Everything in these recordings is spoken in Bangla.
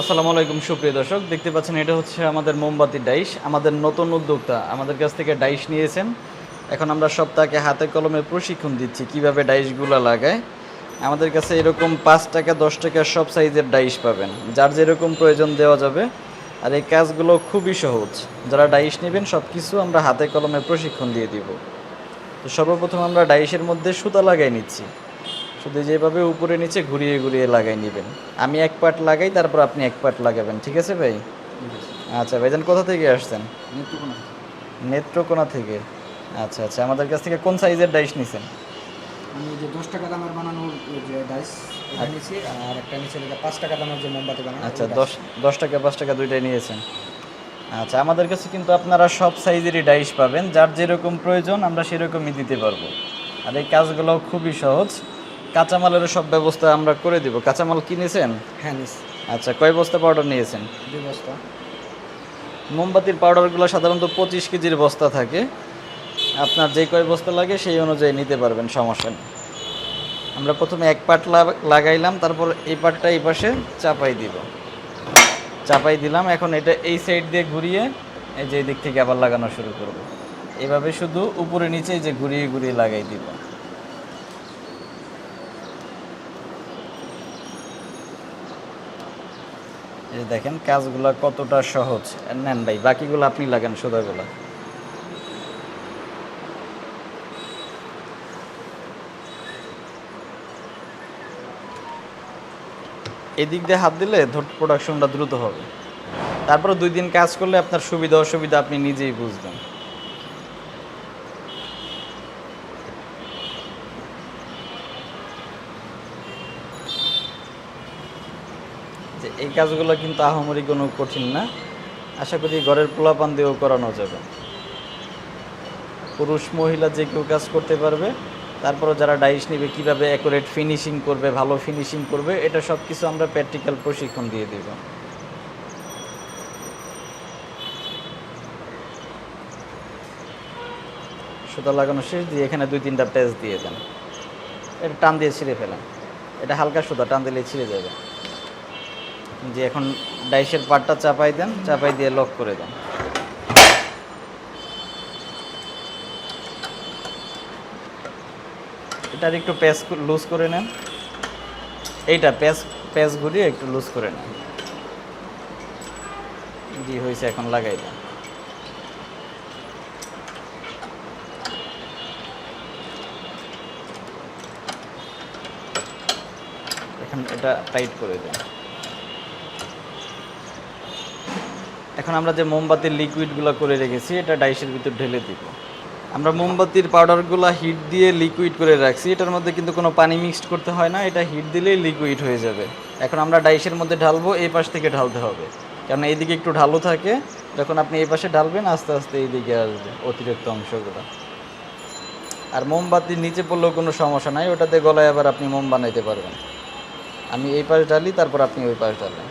আসসালামু আলাইকুম, সুপ্রিয় দর্শক। দেখতে পাচ্ছেন, এটা হচ্ছে আমাদের মোমবাতি ডাইশ। আমাদের নতুন উদ্যোক্তা আমাদের কাছ থেকে ডাইশ নিয়েছেন। এখন আমরা সপ্তাহে হাতে কলমে প্রশিক্ষণ দিচ্ছি, কীভাবে ডাইশগুলো লাগায়। আমাদের কাছে এরকম পাঁচ টাকা, দশ টাকা সব সাইজের ডাইশ পাবেন। যার যেরকম প্রয়োজন দেওয়া যাবে। আর এই কাজগুলো খুবই সহজ। যারা ডাইশ নেবেন সব কিছু আমরা হাতে কলমে প্রশিক্ষণ দিয়ে দিব। তো সর্বপ্রথম আমরা ডাইশের মধ্যে সুতা লাগাই নিচ্ছি। শুধু যেভাবে উপরে নিচে ঘুরিয়ে ঘুরিয়ে লাগাই নেবেন। আমি এক পার্ট লাগাই তারপর আপনি এক পার্ট লাগাবেন ঠিক আছে ভাই? আচ্ছা ভাইজান কোথা থেকে আসছেন? নেত্রকোনা থেকে। আচ্ছা আচ্ছা আমাদের কাছ থেকে কোন সাইজের ডাইস নিছেন? আমি যে দশ টাকা দামের বানানোর যে ডাইস এটা নিয়েছি আর একটা নিচে পাঁচ টাকা দামের যে মোমবাতি বানানো আচ্ছা দশ দশ টাকা পাঁচ টাকা দুইটাই নিয়েছেন। আচ্ছা আমাদের কাছে কিন্তু আপনারা সব সাইজেরই ডাইশ পাবেন। যার যেরকম প্রয়োজন আমরা সেরকমই দিতে পারব। আর এই কাজগুলো খুবই সহজ। কাঁচামালেরও সব ব্যবস্থা আমরা করে দিব। কাঁচামাল কিনেছেন হ্যাঁ আচ্ছা কয় বস্তা পাউডার নিয়েছেন? দুই বস্তা। মোমবাতির পাউডারগুলো সাধারণত পঁচিশ কেজির বস্তা থাকে। আপনার যে কয় বস্তা লাগে সেই অনুযায়ী নিতে পারবেন সমস্যা নেই। আমরা প্রথমে এক পাট লাগাইলাম তারপর এই পাটটা এই পাশে চাপাই দিব। চাপাই দিলাম এখন এটা এই সাইড দিয়ে ঘুরিয়ে এই যে এই দিক থেকে আবার লাগানো শুরু করব। এভাবে শুধু উপরে নিচে যে ঘুরিয়ে ঘুরিয়ে লাগাই দিব। যে দেখেন কাজগুলো কতটা সহজ। নেন ভাই, বাকিগুলো আপনি লাগান সোদাগুলো। এদিক দিয়ে হাত দিলে প্রোডাকশনটা দ্রুত হবে। তারপর দুই দিন কাজ করলে আপনার সুবিধা অসুবিধা আপনি নিজেই বুঝবেন। এই কাজগুলো কিন্তু আহামরি কোনো কঠিন না। আশা করি ঘরের পোলাপান দিয়েও করানো যাবে। পুরুষ, মহিলা যে কেউ কাজ করতে পারবে তারপরে যারা ডাইস নেবে, কীভাবে অ্যাকুরেট ফিনিশিং করবে, ভালো ফিনিশিং করবে, এটা সব কিছু আমরা প্র্যাকটিক্যাল প্রশিক্ষণ দিয়ে দিব। সুতা লাগানো শেষ দিয়ে এখানে দুই তিনটা পেজ দিয়ে দেন। এটা টান দিয়ে ছিঁড়ে ফেলেন। এটা হালকা সুতা, টান দিলে ছিঁড়ে যাবে। যে এখন ডাইসের পাটটা চাপাই দেন, চাপাই দিয়ে লক করে দেন। এটার একটু প্যাচ লুজ করে নেন। এইটা প্যাচ প্যাচ ঘুরিয়ে একটু লুজ করে নেন। জি হয়েছে এখন লাগাই দেন। এখন এটা টাইট করে দেন। এখন আমরা যে মোমবাতির লিকুইডগুলো করে রেখেছি, এটা ডাইসের ভিতর ঢেলে দিব। আমরা মোমবাতির পাউডারগুলো হিট দিয়ে লিকুইড করে রাখছি, এটার মধ্যে কিন্তু কোনো পানি মিক্সড করতে হয় না, এটা হিট দিলেই লিকুইড হয়ে যাবে। এখন আমরা ডাইসের মধ্যে ঢালবো, এই পাশ থেকে ঢালতে হবে। কারণ এইদিকে একটু ঢালু থাকে, যখন আপনি এই পাশে ঢালবেন, আস্তে আস্তে এইদিকে আসবে অতিরিক্ত অংশগুলো। আর মোমবাতির নিচে পড়লেও কোনো সমস্যা নাই, ওটাতে গলায় আবার আপনি মোম বানাইতে পারবেন। আমি এই পাশ ঢালি, তারপর আপনি ওই পাশ ঢালেন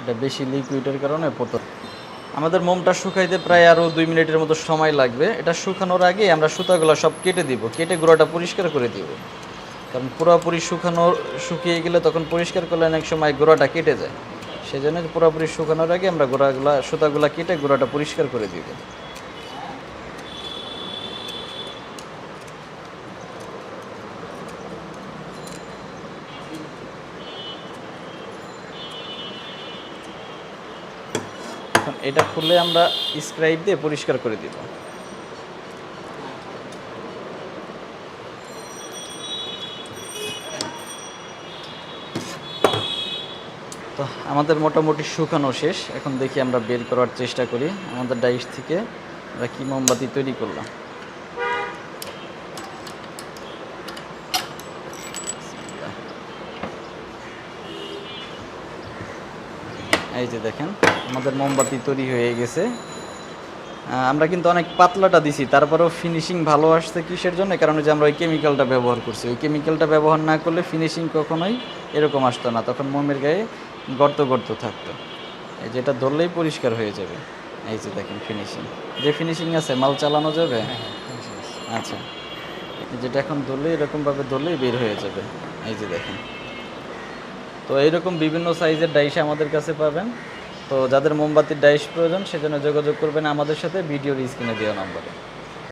এটা বেশি লিকুইডের কারণে পতন আমাদের মোমটা শুকাইতে প্রায় আরও দুই মিনিটের মতো সময় লাগবে। এটা শুকানোর আগে আমরা সুতাগুলো সব কেটে দিব। কেটে গুঁড়োটা পরিষ্কার করে দিব। কারণ পুরোপুরি শুকানো, শুকিয়ে গেলে তখন পরিষ্কার করলে অনেক সময় গোড়াটা কেটে যায়। সেই জন্য পুরোপুরি শুকানোর আগে আমরা গোড়াগুলা, সুতাগুলা কেটে গোড়াটা পরিষ্কার করে দিয়ে এখন এটা খুলে আমরা স্ক্রাইব দিয়ে পরিষ্কার করে দিব। তো আমাদের মোটামুটি শুকানো শেষ। এখন দেখি আমরা বের করার চেষ্টা করি আমাদের ডাইস থেকে। আমরা কি মোমবাতি তৈরি করলাম? এই যে দেখেন, আমাদের মোমবাতি তৈরি হয়ে গেছে। আমরা কিন্তু অনেক পাতলাটা দিছি, তারপরেও ফিনিশিং ভালো আসছে কিসের জন্য? কারণ যে আমরা ওই কেমিক্যালটা ব্যবহার করছি। ওই কেমিক্যালটা ব্যবহার না করলে ফিনিশিং কখনোই এরকম আসতো না। তখন মোমের গায়ে গর্ত গর্ত থাকতো। এই যেটা ধরলেই পরিষ্কার হয়ে যাবে। এই যে দেখেন ফিনিশিং যে ফিনিশিং আছে মাল চালানো যাবে? হ্যাঁ হ্যাঁ। আচ্ছা। যেটা এখন ধরলেই এরকমভাবে ধরলেই বের হয়ে যাবে। এই যে দেখেন। তো এইরকম বিভিন্ন সাইজের ডাইস আমাদের কাছে পাবেন। তো যাদের মোমবাতির ডাইস প্রয়োজন সেজন্য যোগাযোগ করবেন আমাদের সাথে ভিডিওর স্ক্রিনে দেওয়া নম্বরে।